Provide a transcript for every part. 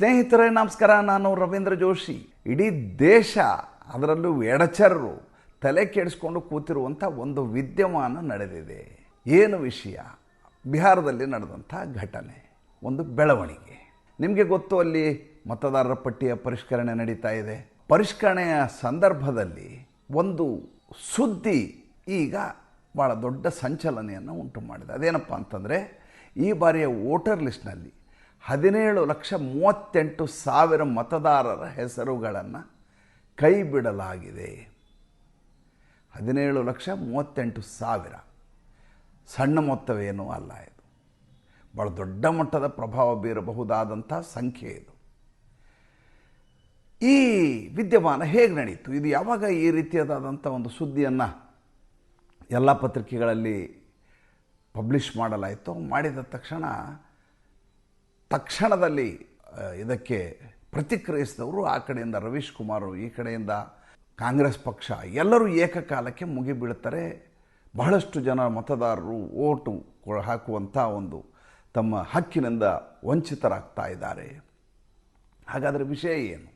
ಸ್ನೇಹಿತರೇ, ನಮಸ್ಕಾರ. ನಾನು ರವೀಂದ್ರ ಜೋಶಿ. ಇಡೀ ದೇಶ ಅದರಲ್ಲೂ ಎಡಚರರು, ತಲೆ ಕೆಡಿಸ್ಕೊಂಡು ಕೂತಿರುವಂಥ ಒಂದು ವಿದ್ಯಮಾನ ನಡೆದಿದೆ. ಏನು ವಿಷಯ? ಬಿಹಾರದಲ್ಲಿ ನಡೆದಂಥ ಘಟನೆ, ಒಂದು ಬೆಳವಣಿಗೆ. ನಿಮಗೆ ಗೊತ್ತು ಅಲ್ಲಿ ಮತದಾರರ ಪಟ್ಟಿಯ ಪರಿಷ್ಕರಣೆ ನಡೀತಾ ಇದೆ. ಪರಿಷ್ಕರಣೆಯ ಸಂದರ್ಭದಲ್ಲಿ ಒಂದು ಸುದ್ದಿ ಈಗ ಭಾಳ ದೊಡ್ಡ ಸಂಚಲನೆಯನ್ನು ಉಂಟು ಮಾಡಿದೆ ಅದೇನಪ್ಪ ಅಂತಂದರೆ, ಈ ಬಾರಿಯ ವೋಟರ್ ಲಿಸ್ಟ್ನಲ್ಲಿ ಹದಿನೇಳು ಲಕ್ಷ ಮೂವತ್ತೆಂಟು ಸಾವಿರ ಮತದಾರರ ಹೆಸರುಗಳನ್ನು ಕೈ ಬಿಡಲಾಗಿದೆ ಹದಿನೇಳು ಲಕ್ಷ ಮೂವತ್ತೆಂಟು ಸಾವಿರ. ಸಣ್ಣ ಮೊತ್ತವೇನೂ ಅಲ್ಲ ಇದು. ಭಾಳ ದೊಡ್ಡ ಮಟ್ಟದ ಪ್ರಭಾವ ಬೀರಬಹುದಾದಂಥ ಸಂಖ್ಯೆ ಇದು. ಈ ವಿದ್ಯಮಾನ ಹೇಗೆ ನಡೀತು? ಇದು ಯಾವಾಗ ಈ ರೀತಿಯಾದಂಥ ಒಂದು ಸುದ್ದಿಯನ್ನು ಎಲ್ಲ ಪತ್ರಿಕೆಗಳಲ್ಲಿ ಪಬ್ಲಿಷ್ ಮಾಡಲಾಯಿತು, ಮಾಡಿದ ತಕ್ಷಣ ತಕ್ಷಣದಲ್ಲಿ ಇದಕ್ಕೆ ಪ್ರತಿಕ್ರಿಯಿಸಿದವರು ಆ ಕಡೆಯಿಂದ ರವೀಶ್ ಕುಮಾರ್, ಈ ಕಡೆಯಿಂದ ಕಾಂಗ್ರೆಸ್ ಪಕ್ಷ. ಎಲ್ಲರೂ ಏಕಕಾಲಕ್ಕೆ ಮುಗಿಬೀಳ್ತಾರೆ ಬಹಳಷ್ಟು ಜನ ಮತದಾರರು ಓಟು ಹಾಕುವಂಥ ಒಂದು ತಮ್ಮ ಹಕ್ಕಿನಿಂದ ವಂಚಿತರಾಗ್ತಾ ಇದ್ದಾರೆ. ಹಾಗಾದರೆ ವಿಷಯ ಏನು?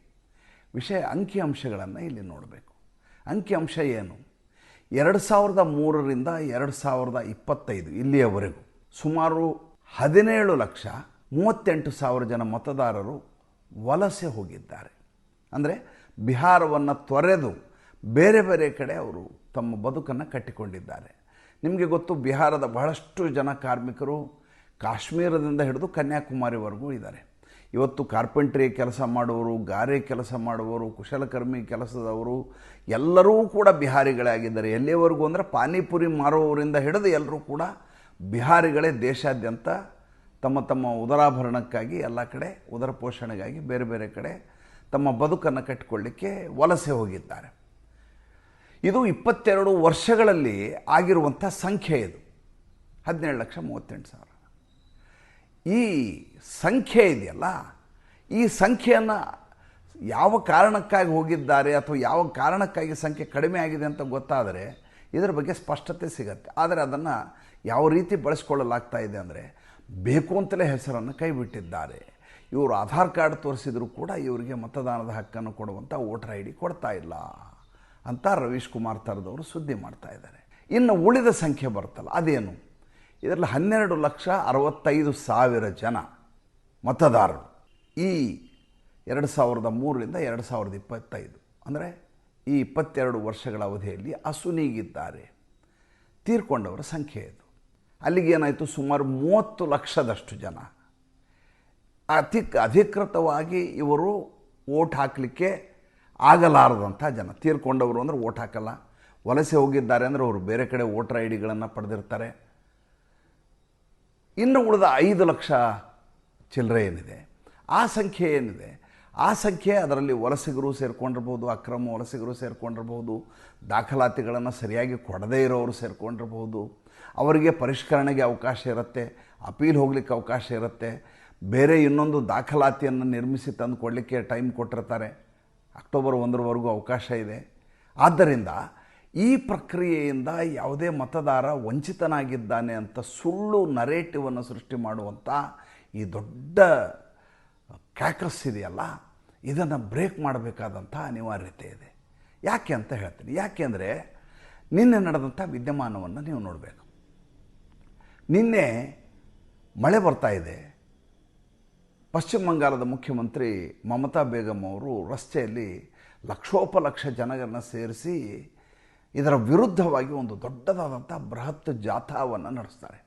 ವಿಷಯ ಅಂಕಿಅಂಶಗಳನ್ನು ಇಲ್ಲಿ ನೋಡಬೇಕು. ಅಂಕಿಅಂಶ ಏನು? ಎರಡು ಸಾವಿರದ ಮೂರರಿಂದ ಎರಡು ಸಾವಿರದ ಇಪ್ಪತ್ತೈದು ಇಲ್ಲಿಯವರೆಗೂ ಸುಮಾರು ಹದಿನೇಳು ಲಕ್ಷ ಮೂವತ್ತೆಂಟು ಸಾವಿರ ಜನ ಮತದಾರರು ವಲಸೆ ಹೋಗಿದ್ದಾರೆ. ಅಂದರೆ ಬಿಹಾರವನ್ನು ತೊರೆದು ಬೇರೆ ಬೇರೆ ಕಡೆ ಅವರು ತಮ್ಮ ಬದುಕನ್ನು ಕಟ್ಟಿಕೊಂಡಿದ್ದಾರೆ. ನಿಮಗೆ ಗೊತ್ತು, ಬಿಹಾರದ ಬಹಳಷ್ಟು ಜನ ಕಾರ್ಮಿಕರು ಕಾಶ್ಮೀರದಿಂದ ಹಿಡಿದು ಕನ್ಯಾಕುಮಾರಿವರೆಗೂ ಇದ್ದಾರೆ. ಇವತ್ತು ಕಾರ್ಪೆಂಟ್ರಿ ಕೆಲಸ ಮಾಡುವವರು, ಗಾರೆ ಕೆಲಸ ಮಾಡುವವರು, ಕುಶಲಕರ್ಮಿ ಕೆಲಸದವರು, ಎಲ್ಲರೂ ಕೂಡ ಬಿಹಾರಿಗಳಾಗಿದ್ದಾರೆ ಎಲ್ಲಿಯವರೆಗೂ ಅಂದರೆ ಪಾನಿಪುರಿ ಮಾರುವವರಿಂದ ಹಿಡಿದು ಎಲ್ಲರೂ ಕೂಡ ಬಿಹಾರಿಗಳೇ ದೇಶಾದ್ಯಂತ ತಮ್ಮ ತಮ್ಮ ಉದರಾಭರಣಕ್ಕಾಗಿ ಎಲ್ಲ ಕಡೆ, ಉದರ ಪೋಷಣೆಗಾಗಿ ಬೇರೆ ಬೇರೆ ಕಡೆ ತಮ್ಮ ಬದುಕನ್ನು ಕಟ್ಟಿಕೊಳ್ಳಿಕ್ಕೆ ವಲಸೆ ಹೋಗಿದ್ದಾರೆ. ಇದು ಇಪ್ಪತ್ತೆರಡು ವರ್ಷಗಳಲ್ಲಿ ಆಗಿರುವಂಥ ಸಂಖ್ಯೆ ಇದು. ಹದಿನೇಳು ಲಕ್ಷ ಮೂವತ್ತೆಂಟು ಸಾವಿರ. ಈ ಸಂಖ್ಯೆ ಇದೆಯಲ್ಲ, ಈ ಸಂಖ್ಯೆಯನ್ನು ಯಾವ ಕಾರಣಕ್ಕಾಗಿ ಹೋಗಿದ್ದಾರೆ ಅಥವಾ ಯಾವ ಕಾರಣಕ್ಕಾಗಿ ಸಂಖ್ಯೆ ಕಡಿಮೆ ಆಗಿದೆ ಅಂತ ಗೊತ್ತಾದರೆ ಇದರ ಬಗ್ಗೆ ಸ್ಪಷ್ಟತೆ ಸಿಗತ್ತೆ. ಆದರೆ ಅದನ್ನು ಯಾವ ರೀತಿ ಬಳಸ್ಕೊಳ್ಳಲಾಗ್ತಾ ಇದೆ ಅಂದರೆ ಬೇಕು ಅಂತಲೇ ಹೆಸರನ್ನು ಕೈಬಿಟ್ಟಿದ್ದಾರೆ. ಇವರು ಆಧಾರ್ ಕಾರ್ಡ್ ತೋರಿಸಿದರೂ ಕೂಡ ಇವರಿಗೆ ಮತದಾನದ ಹಕ್ಕನ್ನು ಕೊಡುವಂಥ ವೋಟರ್ ಐ ಡಿ ಕೊಡ್ತಾ ಇಲ್ಲ ಅಂತ ರವೀಶ್ ಕುಮಾರ್ ಥರದವರು ಸುದ್ದಿ ಮಾಡ್ತಾ ಇದ್ದಾರೆ. ಇನ್ನು ಉಳಿದ ಸಂಖ್ಯೆ ಬರುತ್ತಲ್ಲ, ಅದೇನು? ಇದರಲ್ಲಿ ಹನ್ನೆರಡು ಲಕ್ಷ ಅರವತ್ತೈದು ಸಾವಿರ ಜನ ಮತದಾರರು ಈ ಎರಡು ಸಾವಿರದ ಮೂರರಿಂದ ಎರಡು ಸಾವಿರದ ಇಪ್ಪತ್ತೈದು, ಅಂದರೆ ಈ ಇಪ್ಪತ್ತೆರಡು ವರ್ಷಗಳ ಅವಧಿಯಲ್ಲಿ ಅಸುನೀಗಿದ್ದಾರೆ. ತೀರ್ಕೊಂಡವರ ಸಂಖ್ಯೆ ಇದು. ಅಲ್ಲಿಗೆ ಏನಾಯಿತು? ಸುಮಾರು ಮೂವತ್ತು ಲಕ್ಷದಷ್ಟು ಜನ. ಅಧಿಕ, ಅಧಿಕೃತವಾಗಿ ಇವರು ಓಟ್ ಹಾಕಲಿಕ್ಕೆ ಆಗಲಾರದಂಥ ಜನ. ತೀರ್ಕೊಂಡವರು ಅಂದರೆ ಓಟ್ ಹಾಕಲ್ಲ. ವಲಸೆ ಹೋಗಿದ್ದಾರೆ ಅಂದರೆ ಅವರು ಬೇರೆ ಕಡೆ ವೋಟರ್ ಐ ಡಿಗಳನ್ನು ಪಡೆದಿರ್ತಾರೆ. ಇನ್ನು ಉಳಿದ ಐದು ಲಕ್ಷ ಚಿಲ್ಲರೆ ಏನಿದೆ? ಆ ಸಂಖ್ಯೆ ಏನಿದೆ? ಆ ಸಂಖ್ಯೆ ಅದರಲ್ಲಿ ವಲಸಿಗರು ಸೇರಿಕೊಂಡಿರ್ಬೋದು, ಅಕ್ರಮ ವಲಸಿಗರು ಸೇರಿಕೊಂಡಿರ್ಬೋದು, ದಾಖಲಾತಿಗಳನ್ನು ಸರಿಯಾಗಿ ಕೊಡದೇ ಇರೋರು ಸೇರ್ಕೊಂಡಿರ್ಬೋದು. ಅವರಿಗೆ ಪರಿಷ್ಕರಣೆಗೆ ಅವಕಾಶ ಇರುತ್ತೆ, ಅಪೀಲ್ ಹೋಗ್ಲಿಕ್ಕೆ ಅವಕಾಶ ಇರುತ್ತೆ. ಬೇರೆ ಇನ್ನೊಂದು ದಾಖಲಾತಿಯನ್ನು ನಿರ್ಮಿಸಿ ತಂದು ಕೊಡಲಿಕ್ಕೆ ಟೈಮ್ ಕೊಟ್ಟಿರ್ತಾರೆ. ಅಕ್ಟೋಬರ್ ಒಂದರವರೆಗೂ ಅವಕಾಶ ಇದೆ. ಆದ್ದರಿಂದ ಈ ಪ್ರಕ್ರಿಯೆಯಿಂದ ಯಾವುದೇ ಮತದಾರ ವಂಚಿತನಾಗಿದ್ದಾನೆ ಅಂತ ಸುಳ್ಳು ನರೇಟಿವನ್ನು ಸೃಷ್ಟಿ ಮಾಡುವಂಥ ಈ ದೊಡ್ಡ ಕ್ಯಾಕಸ್ ಇದೆಯಲ್ಲ, ಇದನ್ನು ಬ್ರೇಕ್ ಮಾಡಬೇಕಾದಂಥ ಅನಿವಾರ್ಯತೆ ಇದೆ. ಯಾಕೆ ಅಂತ ಹೇಳ್ತೀನಿ. ಯಾಕೆ ಅಂದರೆ ನಿನ್ನೆ ನಡೆದಂಥ ವಿದ್ಯಮಾನವನ್ನು ನೀವು ನೋಡಬೇಕು. ನಿನ್ನೆ ಮಳೆ ಬರ್ತಾ ಇದೆ. ಪಶ್ಚಿಮ ಬಂಗಾಳದ ಮುಖ್ಯಮಂತ್ರಿ ಮಮತಾ ಬೇಗಂ ಅವರು ರಸ್ತೆಯಲ್ಲಿ ಲಕ್ಷೋಪಲಕ್ಷ ಜನಗಳನ್ನು ಸೇರಿಸಿ ಇದರ ವಿರುದ್ಧವಾಗಿ ಒಂದು ದೊಡ್ಡದಾದಂಥ ಬೃಹತ್ ಜಾಥಾವನ್ನು ನಡೆಸ್ತಾರೆ.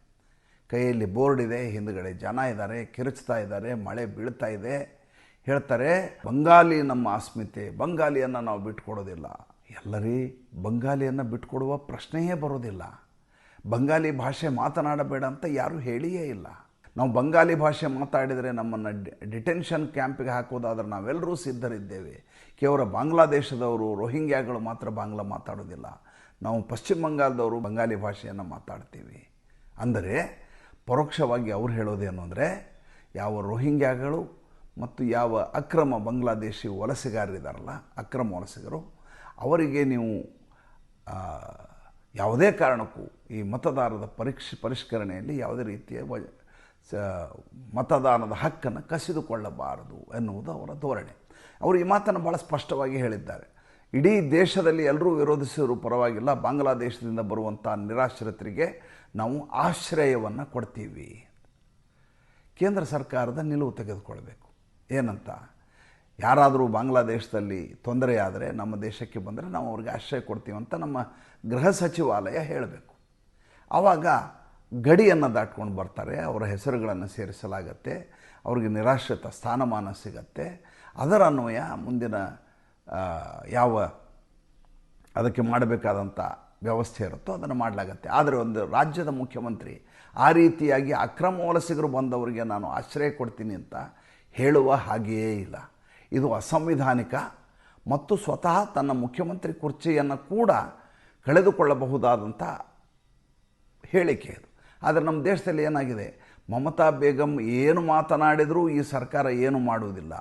ಕೈಯಲ್ಲಿ ಬೋರ್ಡ್ ಇದೆ, ಹಿಂದುಗಡೆ ಜನ ಇದ್ದಾರೆ, ಕಿರುಚ್ತಾ ಇದ್ದಾರೆ, ಮಳೆ ಬೀಳ್ತಾ ಇದೆ. ಹೇಳ್ತಾರೆ, ಬಂಗಾಲಿ ನಮ್ಮ ಅಸ್ಮಿತೆ, ಬಂಗಾಲಿಯನ್ನು ನಾವು ಬಿಟ್ಕೊಡೋದಿಲ್ಲ. ಎಲ್ಲರೀ, ಬಂಗಾಲಿಯನ್ನು ಬಿಟ್ಕೊಡುವ ಪ್ರಶ್ನೆಯೇ ಬರೋದಿಲ್ಲ. ಬಂಗಾಲಿ ಭಾಷೆ ಮಾತನಾಡಬೇಡ ಅಂತ ಯಾರೂ ಹೇಳಿಯೇ ಇಲ್ಲ. ನಾವು ಬಂಗಾಲಿ ಭಾಷೆ ಮಾತಾಡಿದರೆ ನಮ್ಮನ್ನು ಡಿಟೆನ್ಷನ್ ಕ್ಯಾಂಪಿಗೆ ಹಾಕೋದಾದ್ರೆ ನಾವೆಲ್ಲರೂ ಸಿದ್ಧರಿದ್ದೇವೆ. ಕೇವಲ ಬಾಂಗ್ಲಾದೇಶದವರು, ರೋಹಿಂಗ್ಯಾಗಳು ಮಾತ್ರ ಬಾಂಗ್ಲಾ ಮಾತಾಡೋದಿಲ್ಲ. ನಾವು ಪಶ್ಚಿಮ ಬಂಗಾಳದವರು ಬಂಗಾಲಿ ಭಾಷೆಯನ್ನು ಮಾತಾಡ್ತೀವಿ. ಅಂದರೆ ಪರೋಕ್ಷವಾಗಿ ಅವ್ರು ಹೇಳೋದೇನು ಅಂದರೆ, ಯಾವ ರೋಹಿಂಗ್ಯಾಗಳು ಮತ್ತು ಯಾವ ಅಕ್ರಮ ಬಾಂಗ್ಲಾದೇಶಿ ವಲಸೆಗಾರರಿದ್ದಾರಲ್ಲ ಅಕ್ರಮ ವಲಸಿಗರು, ಅವರಿಗೆ ನೀವು ಯಾವುದೇ ಕಾರಣಕ್ಕೂ ಈ ಮತದಾರರ ಪರೀಕ್ಷೆ ಪರಿಷ್ಕರಣೆಯಲ್ಲಿ ಯಾವುದೇ ರೀತಿಯ ಮತದಾನದ ಹಕ್ಕನ್ನು ಕಸಿದುಕೊಳ್ಳಬಾರದು ಎನ್ನುವುದು ಅವರ ಧೋರಣೆ. ಅವರು ಈ ಮಾತನ್ನು ಭಾಳ ಸ್ಪಷ್ಟವಾಗಿ ಹೇಳಿದ್ದಾರೆ. ಇಡೀ ದೇಶದಲ್ಲಿ ಎಲ್ಲರೂ ವಿರೋಧಿಸಿದರೂ ಪರವಾಗಿಲ್ಲ, ಬಾಂಗ್ಲಾದೇಶದಿಂದ ಬರುವಂಥ ನಿರಾಶ್ರಿತರಿಗೆ ನಾವು ಆಶ್ರಯವನ್ನು ಕೊಡ್ತೀವಿ. ಕೇಂದ್ರ ಸರ್ಕಾರದ ನಿಲುವು ತೆಗೆದುಕೊಳ್ಬೇಕು. ಏನಂತ? ಯಾರಾದರೂ ಬಾಂಗ್ಲಾದೇಶದಲ್ಲಿ ತೊಂದರೆಯಾದರೆ ನಮ್ಮ ದೇಶಕ್ಕೆ ಬಂದರೆ ನಾವು ಅವ್ರಿಗೆ ಆಶ್ರಯ ಕೊಡ್ತೀವಿ ಅಂತ ನಮ್ಮ ಗೃಹ ಸಚಿವಾಲಯ ಹೇಳಬೇಕು. ಆವಾಗ ಗಡಿಯನ್ನು ದಾಟ್ಕೊಂಡು ಬರ್ತಾರೆ, ಅವರ ಹೆಸರುಗಳನ್ನು ಸೇರಿಸಲಾಗತ್ತೆ, ಅವ್ರಿಗೆ ನಿರಾಶ್ರಿತ ಸ್ಥಾನಮಾನ ಸಿಗತ್ತೆ. ಅದರ ಅನ್ವಯ ಮುಂದಿನ ಯಾವ ಅದಕ್ಕೆ ಮಾಡಬೇಕಾದಂಥ ವ್ಯವಸ್ಥೆ ಇರುತ್ತೋ ಅದನ್ನು ಮಾಡಲಾಗತ್ತೆ. ಆದರೆ ಒಂದು ರಾಜ್ಯದ ಮುಖ್ಯಮಂತ್ರಿ ಆ ರೀತಿಯಾಗಿ ಅಕ್ರಮ ವಲಸಿಗರು ಬಂದವರಿಗೆ ನಾನು ಆಶ್ರಯ ಕೊಡ್ತೀನಿ ಅಂತ ಹೇಳುವ ಹಾಗೆಯೇ ಇಲ್ಲ. ಇದು ಅಸಂವಿಧಾನಿಕ ಮತ್ತು ಸ್ವತಃ ತನ್ನ ಮುಖ್ಯಮಂತ್ರಿ ಕುರ್ಚಿಯನ್ನು ಕೂಡ ಕಳೆದುಕೊಳ್ಳಬಹುದಾದಂಥ ಹೇಳಿಕೆ ಅದು. ಆದರೆ ನಮ್ಮ ದೇಶದಲ್ಲಿ ಏನಾಗಿದೆ? ಮಮತಾ ಬೇಗಂ ಏನು ಮಾತನಾಡಿದರೂ ಈ ಸರ್ಕಾರ ಏನು ಮಾಡುವುದಿಲ್ಲ.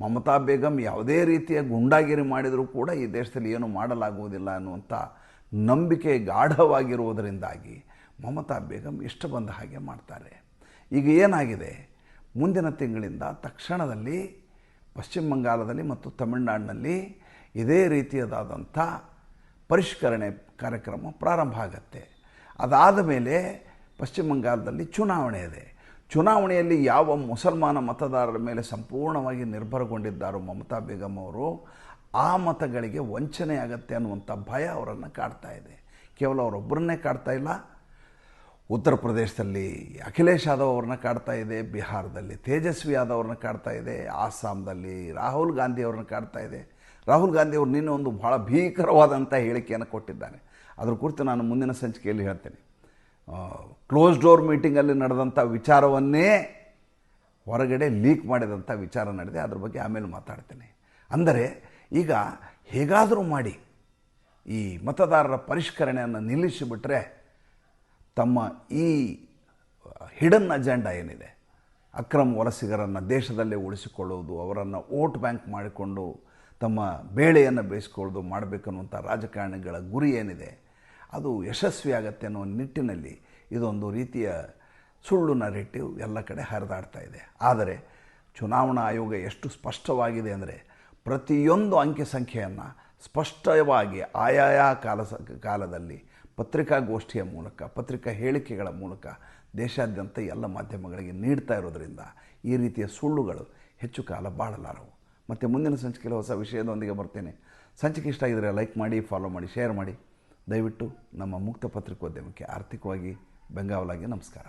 ಮಮತಾ ಬೇಗಂ ಯಾವುದೇ ರೀತಿಯ ಗುಂಡಾಗಿರಿ ಮಾಡಿದರೂ ಕೂಡ ಈ ದೇಶದಲ್ಲಿ ಏನು ಮಾಡಲಾಗುವುದಿಲ್ಲ ಅನ್ನುವಂಥ ನಂಬಿಕೆ ಗಾಢವಾಗಿರುವುದರಿಂದಾಗಿ ಮಮತಾ ಬೇಗಂ ಇಷ್ಟ ಬಂದ ಹಾಗೆ ಮಾಡ್ತಾರೆ. ಈಗ ಏನಾಗಿದೆ? ಮುಂದಿನ ತಿಂಗಳಿಂದ ತಕ್ಷಣದಲ್ಲಿ ಪಶ್ಚಿಮ ಬಂಗಾಳದಲ್ಲಿ ಮತ್ತು ತಮಿಳುನಾಡಿನಲ್ಲಿ ಇದೇ ರೀತಿಯದಾದಂಥ ಪರಿಷ್ಕರಣೆ ಕಾರ್ಯಕ್ರಮ ಪ್ರಾರಂಭ ಆಗತ್ತೆ. ಅದಾದ ಮೇಲೆ ಪಶ್ಚಿಮ ಬಂಗಾಳದಲ್ಲಿ ಚುನಾವಣೆ ಇದೆ. ಚುನಾವಣೆಯಲ್ಲಿ ಯಾವ ಮುಸಲ್ಮಾನ ಮತದಾರರ ಮೇಲೆ ಸಂಪೂರ್ಣವಾಗಿ ನಿರ್ಭರಗೊಂಡಿದ್ದಾರೋ ಮಮತಾ ಬೇಗಂ ಅವರು, ಆ ಮತಗಳಿಗೆ ವಂಚನೆ ಆಗತ್ತೆ ಅನ್ನುವಂಥ ಭಯ ಅವರನ್ನು ಕಾಡ್ತಾ ಇದೆ. ಕೇವಲ ಅವರೊಬ್ಬರನ್ನೇ ಕಾಡ್ತಾ ಇಲ್ಲ ಉತ್ತರ ಪ್ರದೇಶದಲ್ಲಿ ಅಖಿಲೇಶ್ ಯಾದವ್ ಅವ್ರನ್ನ ಕಾಡ್ತಾ ಇದೆ, ಬಿಹಾರದಲ್ಲಿ ತೇಜಸ್ವಿ ಯಾದವ್ ಅವ್ರನ್ನ ಕಾಡ್ತಾ ಇದೆ ಆಸ್ಸಾಂದಲ್ಲಿ ರಾಹುಲ್ ಗಾಂಧಿ ಅವ್ರನ್ನ ಕಾಡ್ತಾ ಇದೆ. ರಾಹುಲ್ ಗಾಂಧಿ ಅವರು ನಿನ್ನೆ ಒಂದು ಭಾಳ ಭೀಕರವಾದಂಥ ಹೇಳಿಕೆಯನ್ನು ಕೊಟ್ಟಿದ್ದಾನೆ ಅದ್ರ ಕುರಿತು ನಾನು ಮುಂದಿನ ಸಂಚಿಕೆಯಲ್ಲಿ ಹೇಳ್ತೇನೆ. ಕ್ಲೋಸ್ ಡೋರ್ ಮೀಟಿಂಗಲ್ಲಿ ನಡೆದಂಥ ವಿಚಾರವನ್ನೇ ಹೊರಗಡೆ ಲೀಕ್ ಮಾಡಿದಂಥ ವಿಚಾರ ನಡೆದಿದೆ. ಅದ್ರ ಬಗ್ಗೆ ಆಮೇಲೆ ಮಾತಾಡ್ತೇನೆ. ಅಂದರೆ ಈಗ ಹೇಗಾದರೂ ಮಾಡಿ ಈ ಮತದಾರರ ಪರಿಷ್ಕರಣೆಯನ್ನು ನಿಲ್ಲಿಸಿಬಿಟ್ರೆ ತಮ್ಮ ಈ ಹಿಡನ್ ಅಜೆಂಡಾ ಏನಿದೆ? ಅಕ್ರಮ ವಲಸಿಗರನ್ನು ದೇಶದಲ್ಲೇ ಉಳಿಸಿಕೊಳ್ಳುವುದು ಅವರನ್ನು ವೋಟ್ ಬ್ಯಾಂಕ್ ಮಾಡಿಕೊಂಡು ತಮ್ಮ ಬೇಳೆಯನ್ನು ಬೇಯಿಸ್ಕೊಳ್ಳೋದು ಮಾಡಬೇಕನ್ನುವಂಥ ರಾಜಕಾರಣಿಗಳ ಗುರಿ ಏನಿದೆ? ಅದು ಯಶಸ್ವಿಯಾಗತ್ತೆ ಅನ್ನೋ ನಿಟ್ಟಿನಲ್ಲಿ ಇದೊಂದು ರೀತಿಯ ಸುಳ್ಳು ನರೇಟಿವ್ ಎಲ್ಲ ಕಡೆ ಹರಿದಾಡ್ತಾ ಇದೆ. ಆದರೆ ಚುನಾವಣಾ ಆಯೋಗ ಎಷ್ಟು ಸ್ಪಷ್ಟವಾಗಿದೆ ಅಂದರೆ ಪ್ರತಿಯೊಂದು ಅಂಕಿ ಸಂಖ್ಯೆಯನ್ನು ಸ್ಪಷ್ಟವಾಗಿ ಆಯಾಯ ಕಾಲ ಕಾಲದಲ್ಲಿ ಪತ್ರಿಕಾಗೋಷ್ಠಿಯ ಮೂಲಕ, ಪತ್ರಿಕಾ ಹೇಳಿಕೆಗಳ ಮೂಲಕ ದೇಶಾದ್ಯಂತ ಎಲ್ಲ ಮಾಧ್ಯಮಗಳಿಗೆ ನೀಡ್ತಾ ಇರೋದರಿಂದ ಈ ರೀತಿಯ ಸುಳ್ಳುಗಳು ಹೆಚ್ಚು ಕಾಲ ಬಾಳಲಾರವು. ಮತ್ತು ಮುಂದಿನ ಸಂಚಿಕೆಯಲ್ಲಿ ಹೊಸ ವಿಷಯದೊಂದಿಗೆ ಬರ್ತೇನೆ. ಸಂಚಿಕೆ ಇಷ್ಟ ಆಗಿದರೆ ಲೈಕ್ ಮಾಡಿ, ಫಾಲೋ ಮಾಡಿ, ಶೇರ್ ಮಾಡಿ. ದಯವಿಟ್ಟು ನಮ್ಮ ಮುಕ್ತ ಪತ್ರಿಕೋದ್ಯಮಕ್ಕೆ ಆರ್ಥಿಕವಾಗಿ ಬೆಂಗಾವಲಾಗಿ ನಮಸ್ಕಾರ.